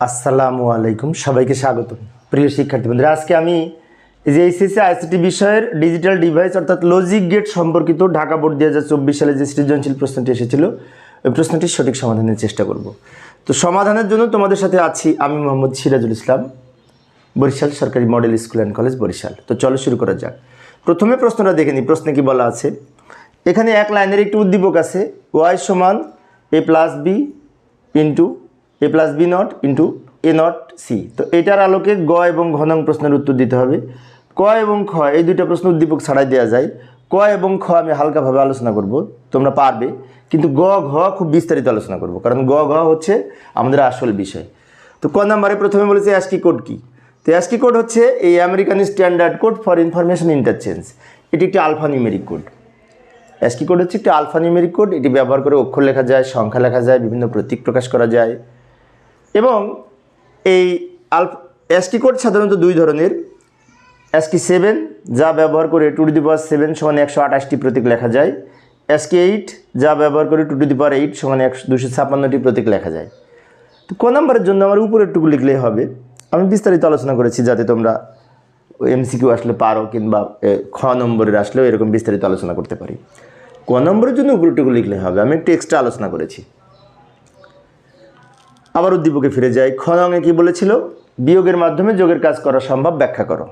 আসসালামু আলাইকুম। সবাইকে স্বাগত প্রিয় শিক্ষার্থী বন্ধুরা আজকে আমি যে এইচএসসি আইসিটি বিষয়ের ডিজিটাল ডিভাইস অর্থাৎ লজিক গেট সম্পর্কিত ঢাকা বোর্ড দুই হাজার চব্বিশ সালে যে সৃজনশীল প্রশ্নটি এসেছিল, ওই প্রশ্নটির সঠিক সমাধানের চেষ্টা করব। তো সমাধানের জন্য তোমাদের সাথে আছি আমি মোহাম্মদ সিরাজুল ইসলাম, বরিশাল সরকারি model school and college Barisal. তো চলো শুরু করা যাক। প্রথমে প্রশ্নটা দেখে নিই প্রশ্নে কি বলা আছে? এখানে এক লাইনের একটি উদ্দীপক আছে ওয়াই সমান A plus B into A plus B not into A not C তো এটার আলোকে গ এবং ঘ নং প্রশ্নের উত্তর দিতে হবে। ক এবং খ, এই দুইটা প্রশ্ন উদ্দীপক ছাড়াই দেওয়া যায়। ক এবং খ আমি হালকাভাবে আলোচনা করব, তোমরা পারবে। কিন্তু গ, ঘ খুব বিস্তারিত আলোচনা করব, কারণ গ, ঘ হচ্ছে আমাদের আসল বিষয়। তো ক নাম্বারে প্রথমে বলেছে অ্যাসকি কোড কি? তো অ্যাসকি কোড হচ্ছে এই American standard code for information interchange এটি একটি alpha numeric code ASCII code হচ্ছে একটি আলফা নিউমেরিক কোড এটি ব্যবহার করে অক্ষর লেখা যায়, সংখ্যা লেখা যায়, বিভিন্ন প্রতীক প্রকাশ করা যায়। এবং এই আলফ অ্যাসকি কোড সাধারণত দুই ধরনের। অ্যাসকি সেভেন যা ব্যবহার করে two to the power seven সমান একশো আঠাশটি প্রতীক লেখা যায়। অ্যাসকি এইট যা ব্যবহার করে two to the power eight সমান একশো দুশো ছাপ্পান্নটি প্রতীক লেখা যায়। তো ক নম্বরের জন্য আমার উপরেরটুকু লিখলেই হবে। আমি বিস্তারিত আলোচনা করেছি যাতে তোমরা এমসিকিউ আসলে পারো কিংবা খ নম্বরের আসলেও এরকম বিস্তারিত আলোচনা করতে পারি। ক নম্বরের জন্য উপরেরটুকু লিখলে হবে। আমি একটু এক্সট্রা আলোচনা করেছি। আবার উদ্দীপকে ফিরে যাই। খ নঙে কি বলেছিল? বিয়োগের মাধ্যমে যোগের কাজ করা সম্ভব, ব্যাখ্যা করো।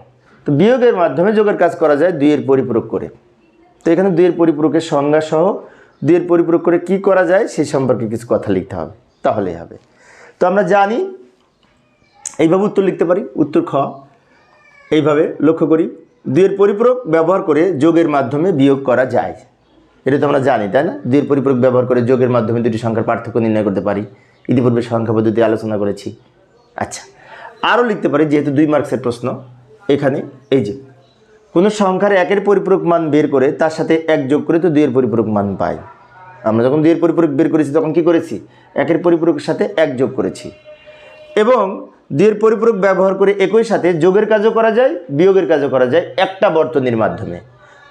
তো বিয়োগের মাধ্যমে যোগের কাজ করা যায় দুইয়ের পরিপূরক করে। তো এখানে দুইয়ের পরিপূরকের সংজ্ঞা সহ দুইয়ের পরিপূরক করে কি করা যায় সেই সম্পর্কে কিছু কথা লিখতে হবে। তাহলেই হবে। তো আমরা জানি, এইভাবে উত্তর লিখতে পারি, উত্তর খ। এইভাবে লক্ষ্য করি, দুইয়ের পরিপূরক ব্যবহার করে যোগের মাধ্যমে বিয়োগ করা যায়। এটা তো আমরা জানি, তাই না? দুইয়ের পরিপূরক ব্যবহার করে যোগের মাধ্যমে দুটি সংখ্যার পার্থক্য নির্ণয় করতে পারি। ইতিপূর্বে সংখ্যা পদ্ধতি আলোচনা করেছি। আচ্ছা আরও লিখতে পারি, যেহেতু দুই মার্কসের প্রশ্ন। এখানে, এই যে, কোনো সংখ্যার একের পরিপূরক মান বের করে তার সাথে এক যোগ করে তো দুইয়ের পরিপূরক মান পাই। আমরা যখন দুইয়ের পরিপূরক বের করেছি, তখন কি করেছি? একের পরিপূরকের সাথে এক যোগ করেছি। এবং দুইয়ের পরিপূরক ব্যবহার করে একই সাথে যোগের কাজও করা যায়, বিয়োগের কাজও করা যায় একটা বর্তনীর মাধ্যমে।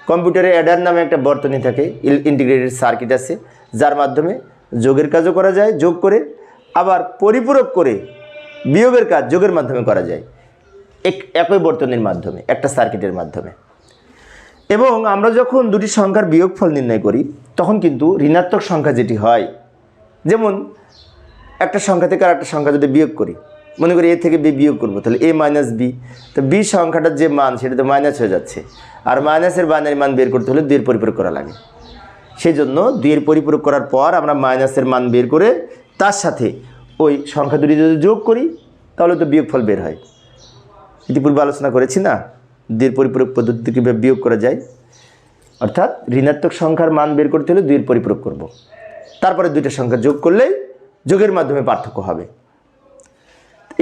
কম্পিউটারে অ্যাডার নামে একটা বর্তনী থাকে ইন্টিগ্রেটেড সার্কিট আছে, যার মাধ্যমে যোগের কাজও করা যায়, যোগ করে আবার পরিপূরক করে বিয়োগের কাজ যোগের মাধ্যমে করা যায়। এক, একই বর্তনীর মাধ্যমে, একটা সার্কিটের মাধ্যমে। এবং আমরা যখন দুটি সংখ্যার বিয়োগফল নির্ণয় করি, তখন কিন্তু ঋণাত্মক সংখ্যা যেটি হয়, যেমন একটা সংখ্যা থেকে আর একটা সংখ্যা যদি বিয়োগ করি, মনে করি এ থেকে বি বিয়োগ করব, তাহলে এ মাইনাস বি তো বি সংখ্যাটার যে মান, সেটা তো মাইনাস হয়ে যাচ্ছে। আর মাইনাসের বাইনারি মান বের করতে হলে দুইয়ের পরিপূরক করা লাগে। সেই জন্য দুইয়ের পরিপূরক করার পর আমরা মাইনাসের মান বের করে তার সাথে ওই সংখ্যা দুটি যদি যোগ করি, তাহলে তো বিয়োগফল বের হয়। ইতিপূর্বে আলোচনা করেছি না, দুইয়ের পরিপূরক পদ্ধতি কীভাবে বিয়োগ করা যায়? অর্থাৎ ঋণাত্মক সংখ্যার মান বের করতে হলে দুইয়ের পরিপূরক করব। তারপরে দুইটা সংখ্যা যোগ করলেই যোগের মাধ্যমে পার্থক্য হবে।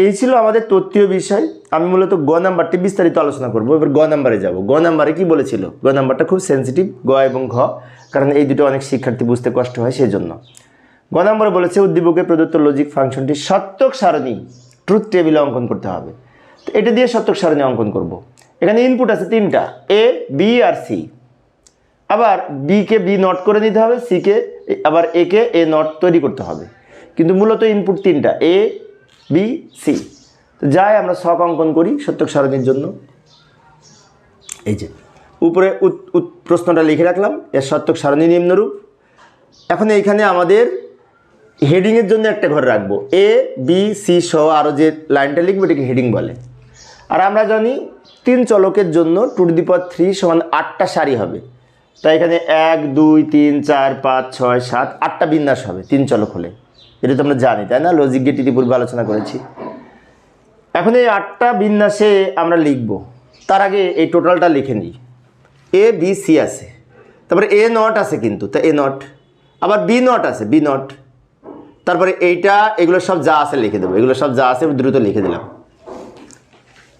এই ছিল আমাদের তত্ত্বীয় বিষয়। আমি মূলত গ নাম্বারটি বিস্তারিত আলোচনা করব। এবার গ নাম্বারে যাব। গ নাম্বারে কি বলেছিল? গ নাম্বারটা খুব সেন্সিটিভ গ এবং ঘ, কারণ এই দুটো অনেক শিক্ষার্থী বুঝতে কষ্ট হয় সেই জন্য গ নম্বরে বলেছে উদ্দীপকে প্রদত্ত লজিক ফাংশনটি সত্যক সারণী ট্রুথ টেবিলে অঙ্কন করতে হবে। তো এটা দিয়ে সত্যক সারণী অঙ্কন করব। এখানে ইনপুট আছে তিনটা এ বি আর সি আবার বিকে বি নট করে নিতে হবে সিকে আবার একে এ নট তৈরি করতে হবে। কিন্তু মূলত ইনপুট তিনটা এ বি সি তো যাই আমরা শখ অঙ্কন করি সত্যক সারণীর জন্য। এই যে, উপরে প্রশ্নটা লিখে রাখলাম, এর সত্যক সারণী নিম্নরূপ। এখন এইখানে আমাদের হেডিংয়ের জন্য একটা ঘর রাখব। এ বি সি সহ আরও যে লাইনটা লিখব, এটাকে হেডিং বলে। আর আমরা জানি তিন চলকের জন্য টু দি পাওয়ার থ্রি সমান আটটা সারি হবে। তাই এখানে এক, দুই, তিন, চার, পাঁচ, ছয়, সাত, আটটা বিন্যাস হবে তিন চলক হলে। এটা তো আমরা জানি, তাই না? লজিক গেট ইতিপূর্বে আলোচনা করেছি। এখন এই আটটা বিন্যাসে আমরা লিখব। তার আগে এই টোটালটা লিখে নিই। এ বি সি আছে। তারপরে এ নট আছে কিন্তু। তা এ নট আবার বি নট আছে বি নট তারপরে এইটা, এগুলো সব যা আছে লিখে দেবো। এগুলো সব যা আছে দ্রুত লিখে দিলাম।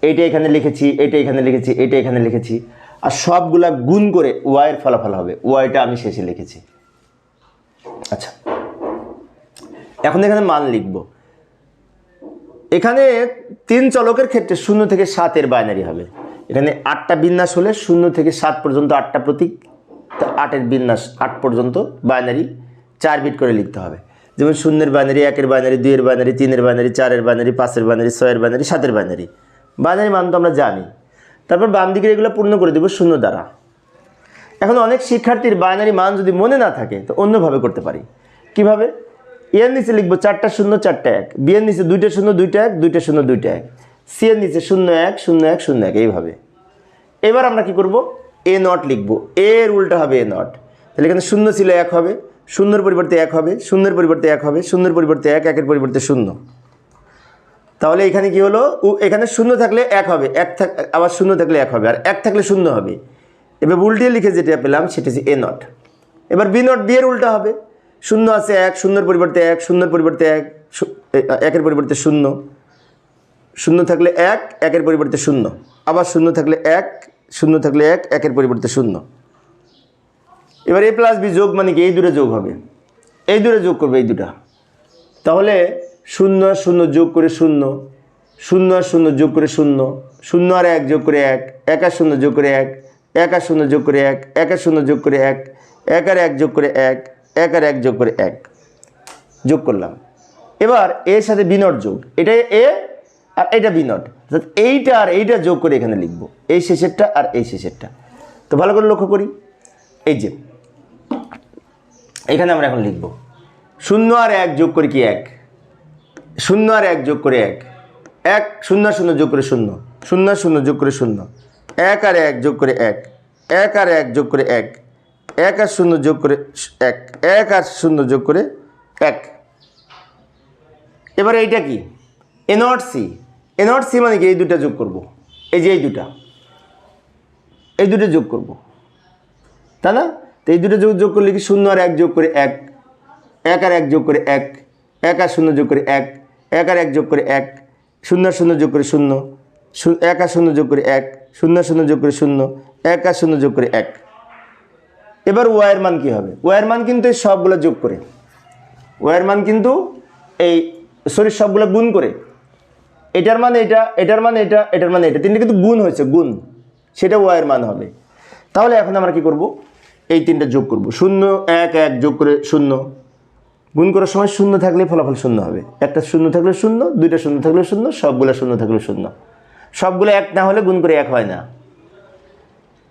এইটা এখানে লিখেছি এটা এখানে লিখেছি এটা এখানে লিখেছি। আর সবগুলা গুণ করে ওয়াইয়ের ফলাফল হবে। ওয়াইটা আমি শেষে লিখেছি। আচ্ছা। এখন এখানে মান লিখব। এখানে তিন চলকের ক্ষেত্রে শূন্য থেকে সাতের বাইনারি হবে। এখানে আটটা বিন্যাস হলে শূন্য থেকে সাত পর্যন্ত আটটা প্রতীক। আটের বিন্যাস আট পর্যন্ত বাইনারি চার বিট করে লিখতে হবে। যেমন শূন্যের বাইনারি একের বাইনারি দুইয়ের বাইনারি তিনের বাইনারি চারের বাইনারি পাঁচের বাইনারি ছয়ের বাইনারি সাতের বাইনারি বাইনারি মান তো আমরা জানি। তারপর বাম দিকের এগুলো পূর্ণ করে দেবো শূন্য দ্বারা। এখন অনেক শিক্ষার্থীর বাইনারি মান যদি মনে না থাকে, তো অন্যভাবে করতে পারি। কীভাবে? এর নিচে লিখব চারটা শূন্য, চারটা এক। বি নিচে দুইটা শূন্য, দুইটা এক, দুইটা শূন্য, দুইটা এক। সি এর নিচে শূন্য এক শূন্য এক শূন্য এক, এইভাবে। এবার আমরা কি করব? এ নট লিখব। এর উল্টা হবে এ নট তাহলে এখানে শূন্য ছিল এক হবে। শূন্যর পরিবর্তে এক হবে শূন্যের পরিবর্তে এক হবে শূন্যের পরিবর্তে এক, একের পরিবর্তে শূন্য। তাহলে এখানে কি হলো? এখানে শূন্য থাকলে এক হবে, এক থাক আবার শূন্য থাকলে এক হবে, আর এক থাকলে শূন্য হবে। এবার উল্টিয়ে লিখে যেটা পেলাম, সেটা হচ্ছে এ নট এবার বি নট বি এর উল্টা হবে। শূন্য আছে এক শূন্যর পরিবর্তে এক শূন্যর পরিবর্তে এক একের পরিবর্তে শূন্য। শূন্য থাকলে এক, একের পরিবর্তে শূন্য। আবার শূন্য থাকলে এক, শূন্য থাকলে এক, একের পরিবর্তে শূন্য। এবার এ প্লাস বি যোগ মানে কি? এই দুটো যোগ হবে। এই দুটো যোগ করবে এই দুটা। তাহলে শূন্য আর শূন্য যোগ করে শূন্য শূন্য আর শূন্য যোগ করে শূন্য শূন্য আর এক যোগ করে এক এক আর শূন্য যোগ করে এক এক আর শূন্য যোগ করে এক এক আর শূন্য যোগ করে এক এক আর এক যোগ করে এক এক আর এক যোগ করে এক। যোগ করলাম। এবার এর সাথে বিনট যোগ। এটা এ আর এটা বিনট অর্থাৎ এইটা আর এইটা যোগ করে এখানে লিখব। এই শেষেরটা আর এই শেষেরটা। তো ভালো করে লক্ষ্য করি। এই যে এখানে আমরা এখন লিখব শূন্য আর এক যোগ করে কি এক? শূন্য আর এক যোগ করে এক। এক, শূন্য শূন্য যোগ করে শূন্য। শূন্য শূন্য যোগ করে শূন্য। এক আর এক যোগ করে এক। এক আর এক যোগ করে এক। এক আর শূন্য যোগ করে এক। এক আর শূন্য যোগ করে এক। এবার এইটা কি? এনট সি। এনট সি মানে কি? এই দুটা যোগ করব। এই যে এই দুটা এই দুটো যোগ করব। তাই না? তো এই দুটো যোগ যোগ করলে কি শূন্য আর এক যোগ করে এক এক আর এক যোগ করে এক এক আর শূন্য যোগ করে এক এক আর এক যোগ করে এক, শূন্য শূন্য যোগ করে শূন্য এক আর শূন্য যোগ করে এক, শূন্য শূন্য যোগ করে শূন্য, এক আর শূন্য যোগ করে এক। এবার ওয়াইয়ের মান কি হবে? ওয়াইয়ের মান কিন্তু এই সবগুলো যোগ করে। ওয়াইয়ের মান কিন্তু এই সরি সবগুলো গুণ করে। এটার মানে এটা, এটার মানে এটা, এটার মানে এটা, তিনটে কিন্তু গুণ হয়েছে, গুণ। সেটা ওয়াইয়ের মান হবে। তাহলে এখন আমরা কি করব? এই তিনটা যোগ করব। শূন্য, এক এক যোগ করে শূন্য। গুণ করার সময় শূন্য থাকলে ফলাফল শূন্য হবে। একটা শূন্য থাকলে শূন্য, দুইটা শূন্য থাকলে শূন্য, সবগুলো শূন্য থাকলে শূন্য। সবগুলো এক না হলে গুণ করে এক হয় না।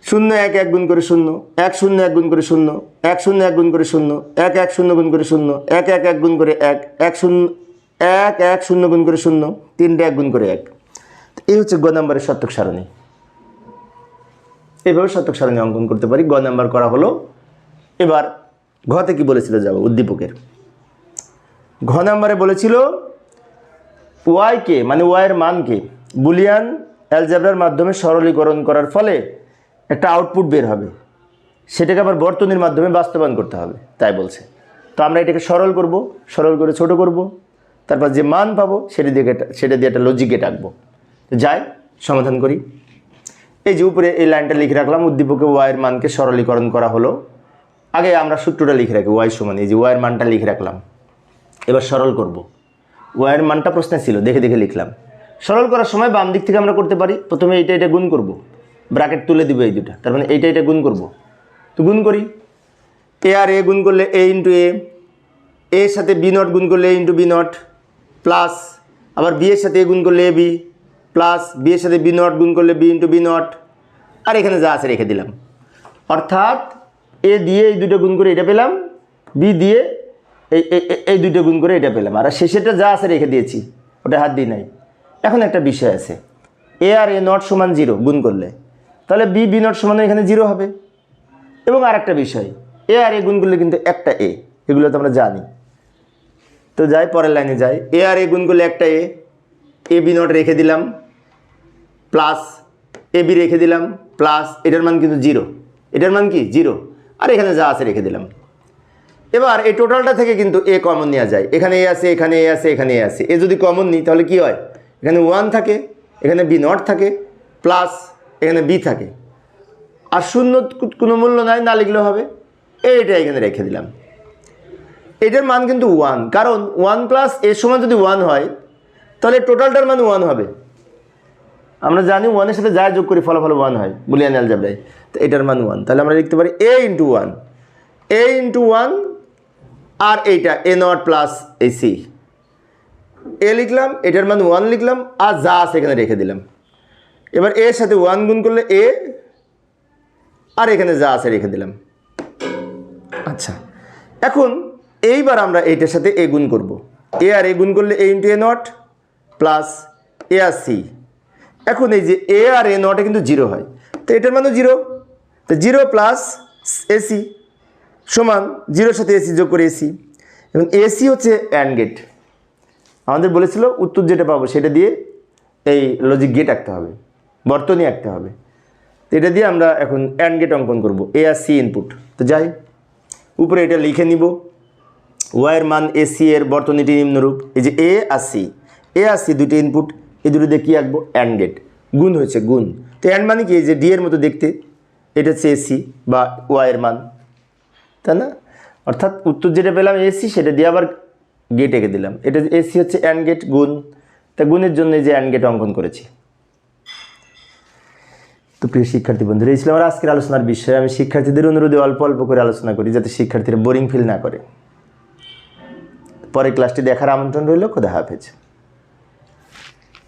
শূন্য, এক এক গুণ করে শূন্য, এক শূন্য, এক গুণ করে শূন্য, এক শূন্য, এক গুণ করে শূন্য, এক এক, শূন্য গুণ করে শূন্য, এক এক এক গুণ করে এক এক, শূন্য, এক এক, শূন্য গুণ করে শূন্য, তিনটে এক গুণ করে এক। এই হচ্ছে গ নম্বরের শতক সারণী। এইভাবে শতক সারণী অঙ্কন করতে পারি, গ নাম্বার করা হলো। এবার ঘতে কি বলেছিল যাব? উদ্দীপকের। ঘ নাম্বারে বলেছিল ওয়াইকে মানে ওয়াইয়ের মানকে বুলিয়ান অ্যালজাবরার মাধ্যমে সরলীকরণ করার ফলে একটা আউটপুট বের হবে। সেটাকে আবার বর্তনীর মাধ্যমে বাস্তবায়ন করতে হবে, তাই বলছে। তো আমরা এটাকে সরল করব, সরল করে ছোট করব, তারপর যে মান পাবো, সেটা দিয়ে সেটা দিয়ে একটা লজিকে ডাকবো যাই, সমাধান করি। এই যে উপরে এই লাইনটা লিখে রাখলাম, উদ্দীপকে ওয়াইয়ের মানকে সরলীকরণ করা হলো। আগে আমরা সূত্রটা লিখে রাখি, ওয়াই সমান, এই যে ওয়াইয়ের মানটা লিখে রাখলাম। এবার সরল করব। ওয়াইয়ের মানটা প্রশ্নে ছিল, দেখে দেখে লিখলাম। সরল করার সময় বাম দিক থেকে আমরা করতে পারি, প্রথমে এইটা এটা গুণ করব। ব্র্যাকেট তুলে দিব এই দুটা, তার মানে এইটা এটা গুণ করব। তো গুণ করি। এ আর এ গুণ করলে এ ইন্টু এ, এর সাথে বি নট গুণ করলে A into B not, plus আবার বি এর সাথে এ গুণ করলে এ বি। প্লাস বি এর সাথে বি নট গুণ করলে বি ইন্টু বি নট। আর এখানে যা আছে রেখে দিলাম। অর্থাৎ এ দিয়ে এই দুটো গুণ করে এটা পেলাম, বি দিয়ে এই, এই- দুটো গুণ করে এটা পেলাম। আর শেষেরটা যা আছে রেখে দিয়েছি, ওটা হাত দিই নাই। এখন একটা বিষয় আছে। এ আর এ নট সমান জিরো গুণ করলে, তাহলে বি বি নট সমান এখানে জিরো হবে। এবং আর একটা বিষয়, এ আর এ গুণ করলে কিন্তু একটা এ, এগুলো তো আমরা জানি। তো যাই, পরের লাইনে যাই। এ আর এ গুণ করলে একটা এ এ বি নট রেখে দিলাম প্লাস এ বি রেখে দিলাম প্লাস এটার মান কিন্তু জিরো এটার মান কি? জিরো আর এখানে যা আছে রেখে দিলাম। এবার এই টোটালটা থেকে কিন্তু এ কমন নেওয়া যায়। এখানে এ আছে, এখানে এ আছে, এখানে এ আছে। এ যদি কমন নিই, তাহলে কি হয়? এখানে ওয়ান থাকে, এখানে বি নট থাকে প্লাস এখানে বি থাকে। আর শূন্য কোনো মূল্য নাই, না লিখলেও হবে। এইটা এখানে রেখে দিলাম। এটার মান কিন্তু ওয়ান কারণ ওয়ান প্লাস এর সমান যদি ওয়ান হয় তাহলে টোটালটার মান ওয়ান হবে। আমরা জানি ওয়ানের সাথে যা যোগ করি ফলাফল ওয়ান হয়, বুলিয়ান অ্যালজাবরায় তো এটার মান ওয়ান তাহলে আমরা লিখতে পারি A into one A into one আর এইটা A not plus A C A লিখলাম, এটার মান ওয়ান লিখলাম, আর যা আছে এখানে রেখে দিলাম। এবার এর সাথে ওয়ান গুণ করলে এ আর এখানে যা আছে রেখে দিলাম। আচ্ছা এখন এইবার আমরা এইটার সাথে এ গুণ করব। এ আর এ গুণ করলে A into A not plus A R C এখন এই যে এ আর এ নটে কিন্তু জিরো হয়। তো এটার মানে জিরো তো জিরো প্লাস এসি সমান জিরোর সাথে এসি যোগ করে এসি এবং এসি হচ্ছে অ্যান্ড গেট আমাদের বলেছিল উত্তর যেটা পাবো সেটা দিয়ে এই লজিক গেট আঁকতে হবে। বর্তনী আঁকতে হবে। তো এটা দিয়ে আমরা এখন অ্যান্ড গেট অঙ্কন করব। এ আর সি ইনপুট তো যাই, উপরে এটা লিখে নিব। ওয়াইয়ের মান এসি এর বর্তনীটি নিম্নরূপ। এই যে এ আর সি এ আর দুটি ইনপুট এই দুটো দিয়ে কী আঁকবো? অ্যান্ড গেট গুণ হয়েছে, গুণ। তো অ্যান্ড মানে কি? এই যে ডি এর মতো দেখতে, এটা হচ্ছে এসি বা ওয়াইয়ের মান। তাই না? অর্থাৎ উত্তর যেটা পেলাম এসি সেটা দিয়ে আবার গেট এঁকে দিলাম। এটা এসি হচ্ছে অ্যান্ড গেট গুণ। তা গুণের জন্য যে অ্যান্ড গেট অঙ্কন করেছি। তো প্রিয় শিক্ষার্থী বন্ধুরা, এই ছিল আমার আজকের আলোচনার বিষয়। আমি শিক্ষার্থীদের অনুরোধে অল্প অল্প করে আলোচনা করি, যাতে শিক্ষার্থীরা বোরিং ফিল না করে। পরে ক্লাসটি দেখার আমন্ত্রণ রইল। খোদা হাফেজ।